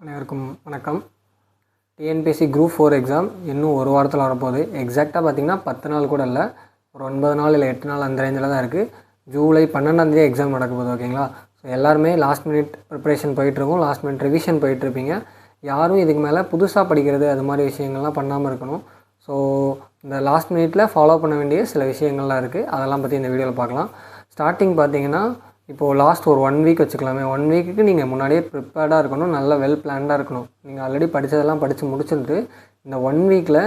அனைவருக்கும் வணக்கம். TNPSC group four exam இன்னும் ஒரு வாரத்தில் வரப்போகுது. எக்ஸாக்டாக பார்த்தீங்கன்னா பத்து நாள் கூட இல்லை. ஒரு ஒன்பது நாள் இல்லை எட்டு நாள் அந்த ரேஞ்சில் தான் இருக்குது ஜூலை பன்னெண்டாந்தேதி எக்ஸாம் நடக்க போகுது ஓகேங்களா ஸோ எல்லாருமே லாஸ்ட் மினிட் ப்ரிப்பரேஷன் போயிட்டுருக்கும் லாஸ்ட் மினிட் ரிவிஷன் போயிட்டுருப்பீங்க யாரும் இதுக்கு மேலே புதுசாக படிக்கிறது அது மாதிரி விஷயங்கள்லாம் பண்ணாமல் இருக்கணும். ஸோ இந்த லாஸ்ட் மினிட்டில் ஃபாலோ பண்ண வேண்டிய சில விஷயங்கள்லாம் இருக்குது அதெல்லாம் பற்றி இந்த வீடியோவில் பார்க்கலாம். ஸ்டார்டிங் பார்த்தீங்கன்னா இப்போது லாஸ்ட் ஒரு ஒன் வீக் வச்சுக்கலாமே. ஒன் வீக்குக்கு நீங்கள் முன்னாடியே ப்ரிப்பேர்டாக இருக்கணும் நல்ல வெல் பிளான்டாக இருக்கணும். நீங்கள் ஆல்ரெடி படித்ததெல்லாம் படித்து முடிச்சுட்டு இந்த ஒன் வீக்கில்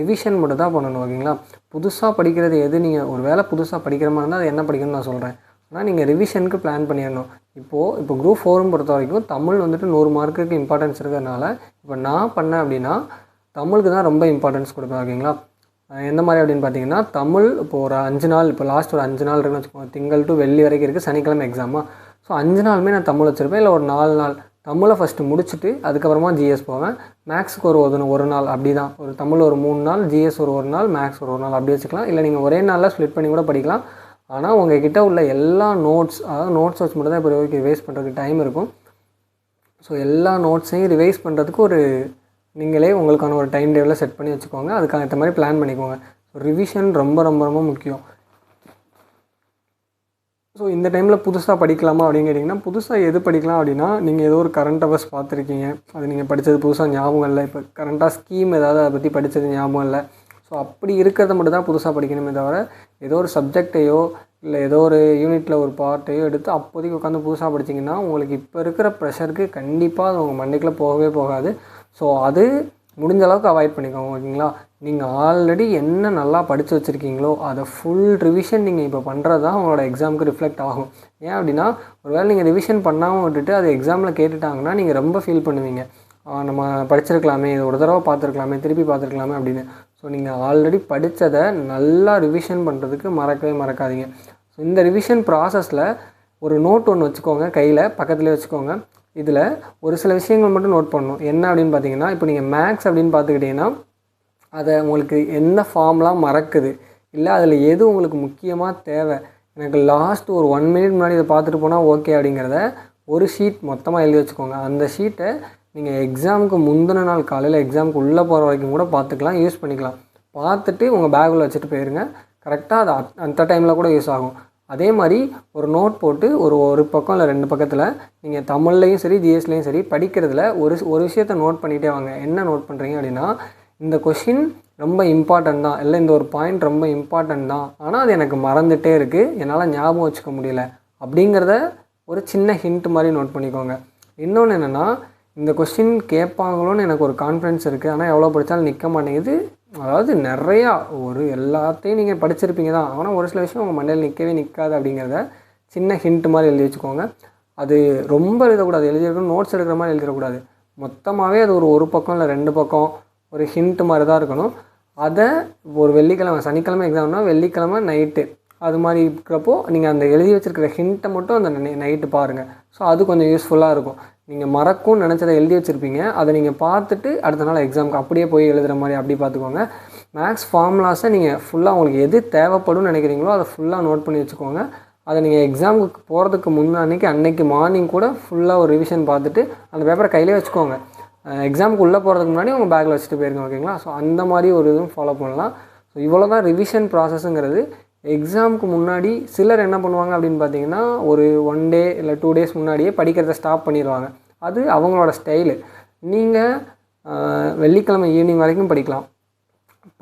ரிவிஷன் மட்டும் தான் பண்ணணும் ஓகேங்களா புதுசாக படிக்கிறது எது? நீங்கள் ஒரு வேளை புதுசாக படிக்கிற மாதிரி இருந்தால் அது என்ன படிக்கணும்னு நான் சொல்கிறேன் ஆனால் நீங்கள் ரிவிஷனுக்கு பிளான் பண்ணிடணும். இப்போது இப்போ குரூப் ஃபோரும் பொறுத்த வரைக்கும் தமிழ் வந்துட்டு நூறு மார்க்குக்கு இம்பார்ட்டன்ஸ் இருக்கிறதுனால இப்போ நான் பண்ணேன் அப்படின்னா தமிழுக்கு தான் ரொம்ப இம்பார்ட்டன்ஸ் கொடுப்பேன் ஓகேங்களா எந்த மாதிரி அப்படின்னு பார்த்தீங்கன்னா தமிழ் இப்போ ஒரு அஞ்சு நாள் இப்போ லாஸ்ட் ஒரு அஞ்சு நாள் இருக்குன்னு வச்சுக்கோங்க. திங்கள் டு வெள்ளி வரைக்கும் இருக்குது சனிக்கிழமை எக்ஸாமா ஸோ அஞ்சு நாளுமே நான் தமிழ் வச்சுருப்பேன். இல்லை ஒரு நாலு நாள். தமிழை ஃபஸ்ட்டு முடிச்சுட்டு அதுக்கப்புறமா ஜிஎஸ் போவேன். மேக்ஸுக்கு ஒரு ஒரு ஒரு நாள் அப்படி தான் ஒரு தமிழ் ஒரு மூணு நாள் ஜிஎஸ் ஒரு ஒரு நாள் மேக்ஸ் ஒரு ஒரு நாள் அப்படி வச்சுக்கலாம். இல்லை நீங்கள் ஒரே நாளில் ஸ்ப்ளிட் பண்ணி கூட படிக்கலாம். ஆனால் உங்ககிட்ட உள்ள எல்லா நோட்ஸ் அதாவது நோட்ஸ் வச்சு மட்டும் தான் இப்போ வரைக்கும் ரிவைஸ் பண்ணுறதுக்கு டைம் இருக்கும். ஸோ எல்லா நோட்ஸையும் ரிவைஸ் பண்ணுறதுக்கு ஒரு நீங்களே உங்களுக்கான ஒரு டைம் டேபிளில் செட் பண்ணி வச்சுக்கோங்க. அதுக்கான ஏற்ற மாதிரி பிளான் பண்ணிக்கோங்க. ஸோ ரிவிஷன் ரொம்ப ரொம்ப ரொம்ப முக்கியம். ஸோ இந்த டைமில் புதுசாக படிக்கலாமா அப்படின்னு கேட்டிங்கன்னா புதுசாக எது படிக்கலாம் அப்படின்னா நீங்கள் ஏதோ ஒரு கரண்ட் அவர்ஸ் பார்த்துருக்கீங்க. அது நீங்கள் படித்தது புதுசாக ஞாபகம் இல்லை. இப்போ கரண்ட்டாக ஸ்கீம் ஏதாவது அதை பற்றி படித்தது ஞாபகம் இல்லை. ஸோ அப்படி இருக்கிறத மட்டும் தான் புதுசாக படிக்கணுமே தவிர ஏதோ ஒரு சப்ஜெக்டையோ இல்லை ஏதோ ஒரு யூனிட்டில் ஒரு பார்ட்டையோ எடுத்து அப்போதைக்கு உட்காந்து புதுசாக படிச்சிங்கன்னா உங்களுக்கு இப்போ இருக்கிற ப்ரெஷருக்கு கண்டிப்பாக அது உங்கள் மண்டைக்குள்ளே போகவே போகாது. ஸோ அது முடிஞ்ச அளவுக்கு அவாய்ட் பண்ணிக்கோங்க ஓகேங்களா நீங்கள் ஆல்ரெடி என்ன நல்லா படித்து வச்சுருக்கீங்களோ அதை ஃபுல் ரிவிஷன் நீங்கள் இப்போ பண்ணுறது தான் உங்களோட எக்ஸாமுக்கு ரிஃப்ளெக்ட் ஆகும். ஏன் அப்படின்னா ஒருவேளை நீங்கள் ரிவிஷன் பண்ணாமல் விட்டுட்டு அது எக்ஸாமில் கேட்டுட்டாங்கன்னா நீங்கள் ரொம்ப ஃபீல் பண்ணுவீங்க. நம்ம படிச்சிருக்கலாமே இது ஒரு தடவை பார்த்துருக்கலாமே திருப்பி பார்த்துருக்கலாமே அப்படின்னு. ஸோ நீங்கள் ஆல்ரெடி படித்ததை நல்லா ரிவிஷன் பண்ணுறதுக்கு மறக்கவே மறக்காதீங்க. ஸோ இந்த ரிவிஷன் ப்ராசஸில் ஒரு நோட் ஒன்று வச்சுக்கோங்க கையில் பக்கத்துலேயே வச்சுக்கோங்க. இதில் ஒரு சில விஷயங்கள் மட்டும் நோட் பண்ணணும். என்ன அப்படின்னு பார்த்தீங்கன்னா இப்போ நீங்கள் மேக்ஸ் அப்படின்னு பார்த்துக்கிட்டிங்கன்னா அதை உங்களுக்கு என்ன ஃபார்ம்லாம் மறக்குது? இல்லை அதில் எது உங்களுக்கு முக்கியமாக தேவை? எனக்கு லாஸ்ட் ஒரு ஒன் மினிட் முன்னாடி இதை பார்த்துட்டு போனால் ஓகே அப்படிங்கிறத ஒரு ஷீட் மொத்தமாக எழுதி வச்சுக்கோங்க. அந்த ஷீட்டை நீங்கள் எக்ஸாமுக்கு முந்தின நாள் காலையில் எக்ஸாமுக்கு உள்ளே போகிற வரைக்கும் கூட பார்த்துக்கலாம் யூஸ் பண்ணிக்கலாம். பார்த்துட்டு உங்கள் பேக்கில் வச்சுட்டு போயிருங்க. கரெக்டாக அது அந்த டைமில் கூட யூஸ் ஆகும். அதே மாதிரி ஒரு நோட் போட்டு ஒரு ஒரு பக்கம் இல்லை ரெண்டு பக்கத்தில் நீங்கள் தமிழ்லையும் சரி ஜிஎஸ்லேயும் சரி படிக்கிறதுல ஒரு ஒரு விஷயத்தை நோட் பண்ணிகிட்டே வாங்க. என்ன நோட் பண்ணுறீங்க அப்படின்னா இந்த கொஷின் ரொம்ப இம்பார்ட்டன்ட் தான். இல்லை இந்த ஒரு பாயிண்ட் ரொம்ப இம்பார்ட்டன்ட் தான். ஆனால் அது எனக்கு மறந்துகிட்டே இருக்குது என்னால் ஞாபகம் வச்சுக்க முடியல. அப்படிங்கிறத ஒரு சின்ன ஹிண்ட் மாதிரி நோட் பண்ணிக்கோங்க. இன்னொன்று என்னென்னா இந்த கொஸ்டின் கேட்பாங்களோன்னு எனக்கு ஒரு கான்ஃபிடன்ஸ் இருக்குது ஆனால் எவ்வளோ படித்தாலும் நிற்க மாட்டேங்குது. அதாவது நிறையா ஒரு எல்லாத்தையும் நீங்கள் படிச்சிருப்பீங்க தான். ஆனால் ஒரு சில விஷயம் உங்கள் மண்டையில் நிற்கவே நிற்காது அப்படிங்கிறத சின்ன ஹிண்ட் மாதிரி எழுதி வச்சுக்கோங்க. அது ரொம்ப எழுதக்கூடாது. எழுதியிருக்கணும் நோட்ஸ் எடுக்கிற மாதிரி எழுதிடக்கூடாது மொத்தமாகவே அது ஒரு ஒரு பக்கம் இல்லை ரெண்டு பக்கம் ஒரு ஹிண்ட் மாதிரி தான் இருக்கணும். அதை ஒரு வெள்ளிக்கிழமை சனிக்கிழமை எக்ஸாம்னா வெள்ளிக்கிழமை நைட்டு அது மாதிரி இருக்கிறப்போ நீங்கள் அந்த எழுதி வச்சுருக்கிற ஹிண்ட்டை மட்டும் அந்த நைட்டு பாருங்கள் ஸோ அது கொஞ்சம் யூஸ்ஃபுல்லாக இருக்கும். நீங்கள் மறக்கும்னு நினச்சதை எழுதி வச்சுருப்பீங்க. அதை நீங்கள் பார்த்துட்டு அடுத்த நாள் எக்ஸாமுக்கு அப்படியே போய் எழுதுகிற மாதிரி அப்படி பார்த்துக்கோங்க. மேக்ஸ் ஃபார்முலாஸை நீங்கள் ஃபுல்லாக உங்களுக்கு எது தேவைப்படும்னு நினைக்கிறீங்களோ அதை ஃபுல்லாக நோட் பண்ணி வச்சுக்கோங்க. அதை நீங்கள் எக்ஸாமுக்கு போகிறதுக்கு முன்னாடிக்கு அன்னைக்கு மார்னிங் கூட ஃபுல்லாக ஒரு ரிவிஷன் பார்த்துட்டு அந்த பேப்பரை கையிலே வச்சுக்கோங்க. எக்ஸாமுக்கு உள்ளே போகிறதுக்கு முன்னாடி உங்கள் பேக்கில் வச்சுட்டு போயிருங்க ஓகேங்களா ஸோ அந்த மாதிரி ஒரு இதுவும் ஃபாலோ பண்ணலாம். ஸோ இவ்வளோ தான் ரிவிஷன் ப்ராசஸ்ஸுங்கிறது எக்ஸாமுக்கு முன்னாடி சிலர் என்ன பண்ணுவாங்க அப்படின்னு பார்த்தீங்கன்னா ஒரு ஒன் டே இல்லை டூ டேஸ் முன்னாடியே படிக்கிறத ஸ்டாப் பண்ணிடுவாங்க அது அவங்களோட ஸ்டைலு நீங்கள் வெள்ளிக்கிழமை ஈவினிங் வரைக்கும் படிக்கலாம்.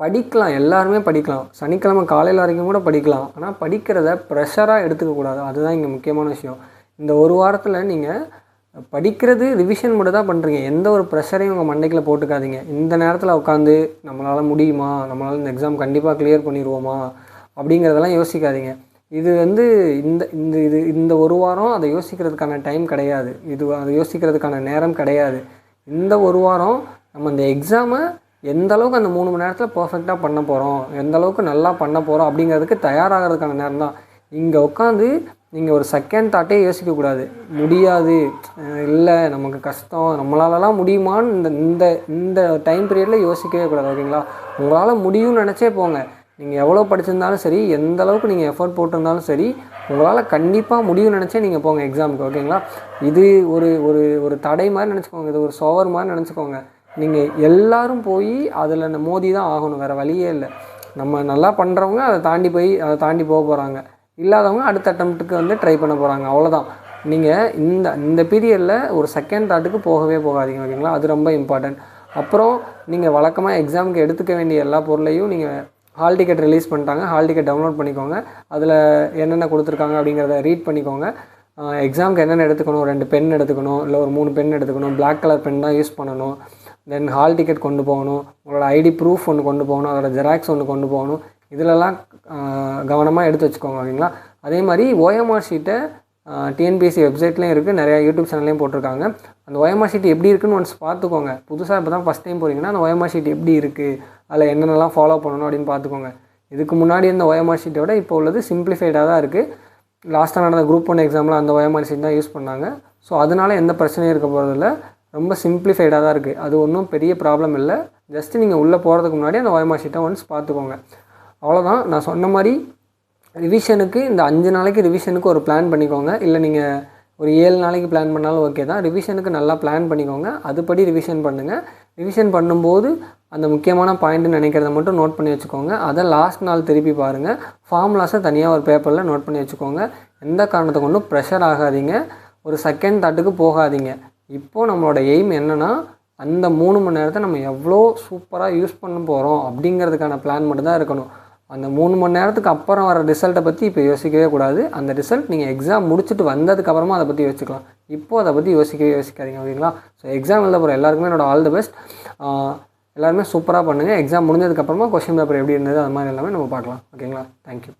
படிக்கலாம் எல்லாருமே படிக்கலாம். சனிக்கிழமை காலையில் வரைக்கும் கூட படிக்கலாம். ஆனால் படிக்கிறத ப்ரெஷராக எடுத்துக்கக்கூடாது அதுதான் இங்கே முக்கியமான விஷயம். இந்த ஒரு வாரத்தில் நீங்கள் படிக்கிறது ரிவிஷன் மட்டும் தான் பண்ணுறீங்க எந்த ஒரு ப்ரெஷரையும் உங்கள் மண்டைக்குள்ள போட்டுக்காதீங்க. இந்த நேரத்தில் உட்காந்து நம்மளால் முடியுமா? நம்மளால் இந்த எக்ஸாம் கண்டிப்பாக கிளியர் பண்ணிடுவோமா அப்படிங்கிறதெல்லாம் யோசிக்காதீங்க. இது வந்து இந்த இந்த இது இந்த ஒரு வாரம் அதை யோசிக்கிறதுக்கான டைம் கிடையாது. இது அதை யோசிக்கிறதுக்கான நேரம் கிடையாது. இந்த ஒரு வாரம் நம்ம இந்த எக்ஸாமை எந்த அளவுக்கு அந்த மூணு மணி நேரத்தில் பர்ஃபெக்டாக பண்ண போகிறோம் எந்த அளவுக்கு நல்லா பண்ண போகிறோம் அப்படிங்கிறதுக்கு தயாராகிறதுக்கான நேரம் தான். இங்கே உட்காந்து நீங்கள் ஒரு செகண்ட் தாட்டே யோசிக்கக்கூடாது முடியாது. இல்லை நமக்கு கஷ்டம். நம்மளாலலாம் முடியுமான்னு இந்த இந்த இந்த டைம் பீரியடில் யோசிக்கவே கூடாது ஓகேங்களா உங்களால் முடியும்னு நினச்சே போங்க. நீங்கள் எவ்வளோ படிச்சிருந்தாலும் சரி எந்த அளவுக்கு நீங்கள் எஃபர்ட் போட்டிருந்தாலும் சரி உங்களால் கண்டிப்பாக முடியும்னு நினச்சே நீங்கள் போங்க எக்ஸாமுக்கு ஓகேங்களா இது ஒரு ஒரு ஒரு தடை மாதிரி நினச்சிக்கோங்க இது ஒரு சோவர் மாதிரி நினச்சிக்கோங்க. நீங்கள் எல்லோரும் போய் அதில் மோதி தான் ஆகணும் வேறு வழியே இல்லை. நம்ம நல்லா பண்ணுறவங்க அதை தாண்டி போய் அதை தாண்டி போக போகிறாங்க இல்லாதவங்க அடுத்த அட்டம்ப்ட்டுக்கு வந்து ட்ரை பண்ண போகிறாங்க அவ்வளோதான் நீங்கள் இந்த இந்த பீரியடில் ஒரு செகண்ட் தாட்டுக்கு போகவே போகாதீங்க ஓகேங்களா அது ரொம்ப இம்பார்ட்டன்ட் அப்புறம் நீங்கள் வழக்கமாக எக்ஸாமுக்கு எடுத்துக்க வேண்டிய எல்லா பொருளையும் நீங்கள் ஹால் டிக்கெட் ரிலீஸ் பண்ணிட்டாங்க. ஹால் டிக்கெட் டவுன்லோட் பண்ணிக்கோங்க. அதில் என்னென்ன கொடுத்துருக்காங்க அப்படிங்கிறத ரீட் பண்ணிக்கோங்க. எக்ஸாமுக்கு என்னென்ன எடுத்துக்கணும்? ரெண்டு பென் எடுத்துக்கணும். இல்லை ஒரு மூணு பென் எடுத்துக்கணும். பிளாக் கலர் பென் தான் யூஸ் பண்ணணும். தென் ஹால் டிக்கெட் கொண்டு போகணும். உங்களோட ஐடி ப்ரூஃப் ஒன்று கொண்டு போகணும். அதோட ஜெராக்ஸ் ஒன்று கொண்டு போகணும். இதிலலாம் கவனமாக எடுத்து வச்சுக்கோங்க ஓகேங்களா? அதே மாதிரி ஓஎம்ஆர் ஷீட்டை டிஎன்பிஎஸ்சி வெப்சைட்லேயும் இருக்குது நிறையா யூடியூப் சேனல்லையும் போட்டிருக்காங்க. அந்த ஓஎம்ஆர் ஷீட் எப்படி இருக்குன்னு ஒன்ஸ் பார்த்துக்கோங்க. புதுசாக இப்போ தான் ஃபஸ்ட் டைம் போகிறீங்கன்னா அந்த ஓஎம்ஆர் ஷீட் எப்படி இருக்குது அதில் என்னென்னலாம் ஃபாலோ பண்ணணும் அப்படின்னு பார்த்துக்கோங்க. இதுக்கு முன்னாடி இருந்த ஓஎம்ஆர் ஷீட்டை விட இப்போ உள்ளது சிம்பிளிஃபைடாக தான் இருக்குது லாஸ்ட்டாக நடந்த குரூப் ஒன் எக்ஸாமில் அந்த ஓஎம்ஆர் ஷீட் தான் யூஸ் பண்ணாங்க. ஸோ அதனால எந்த பிரச்சனையும் இருக்க போகிறதில்ல ரொம்ப சிம்பிளிஃபைடாக தான் இருக்குது அது ஒன்றும் பெரிய ப்ராப்ளம் இல்லை. ஜஸ்ட்டு நீங்கள் உள்ளே போகிறதுக்கு முன்னாடி அந்த ஓஎம்ஆர் ஷீட்டை ஒன்ஸ் பார்த்துக்கோங்க. அவ்வளோதான் நான் சொன்ன மாதிரி ரிவிஷனுக்கு இந்த அஞ்சு நாளைக்கு ரிவிஷனுக்கு ஒரு பிளான் பண்ணிக்கோங்க. இல்லை நீங்கள் ஒரு ஏழு நாளைக்கு பிளான் பண்ணாலும் ஓகே தான். ரிவிஷனுக்கு நல்லா பிளான் பண்ணிக்கோங்க. அதுபடி ரிவிஷன் பண்ணுங்கள் ரிவிஷன் பண்ணும்போது அந்த முக்கியமான பாயிண்ட்டு நினைக்கிறத மட்டும் நோட் பண்ணி வச்சுக்கோங்க. அதை லாஸ்ட் நாள் திருப்பி பாருங்கள் ஃபார்முலாஸை தனியாக ஒரு பேப்பரில் நோட் பண்ணி வச்சுக்கோங்க. எந்த காரணத்தை கொண்டும் ப்ரெஷர் ஆகாதீங்க. ஒரு செகண்ட் தாட்டுக்கு போகாதீங்க. இப்போது நம்மளோட எய்ம் என்னென்னா அந்த மூணு மணி நேரத்தை நம்ம எவ்வளோ சூப்பராக யூஸ் பண்ண போகிறோம் அப்படிங்கிறதுக்கான பிளான் மட்டும் தான் இருக்கணும். அந்த மூணு மணி நேரத்துக்கு அப்புறம் வர ரிசல்ட்டை பற்றி இப்போ யோசிக்கவே கூடாது. அந்த ரிசல்ட் நீங்கள் எக்ஸாம் முடிச்சுட்டு வந்ததுக்கப்புறமா அதை பற்றி யோசிக்கலாம். இப்போது அதை பற்றி யோசிக்கவே யோசிக்காதீங்க ஓகேங்களா? ஸோ எக்ஸாம் எழுத போகிற எல்லாருக்குமே என்னோட ஆல் தி பெஸ்ட் எல்லாருமே சூப்பராக பண்ணுங்கள் எக்ஸாம் முடிஞ்சதுக்கப்புறமா கொஷின் பேப்பர் எப்படி இருந்தது அது மாதிரி எல்லாமே நம்ம பார்க்கலாம். ஓகேங்களா? தேங்க்யூ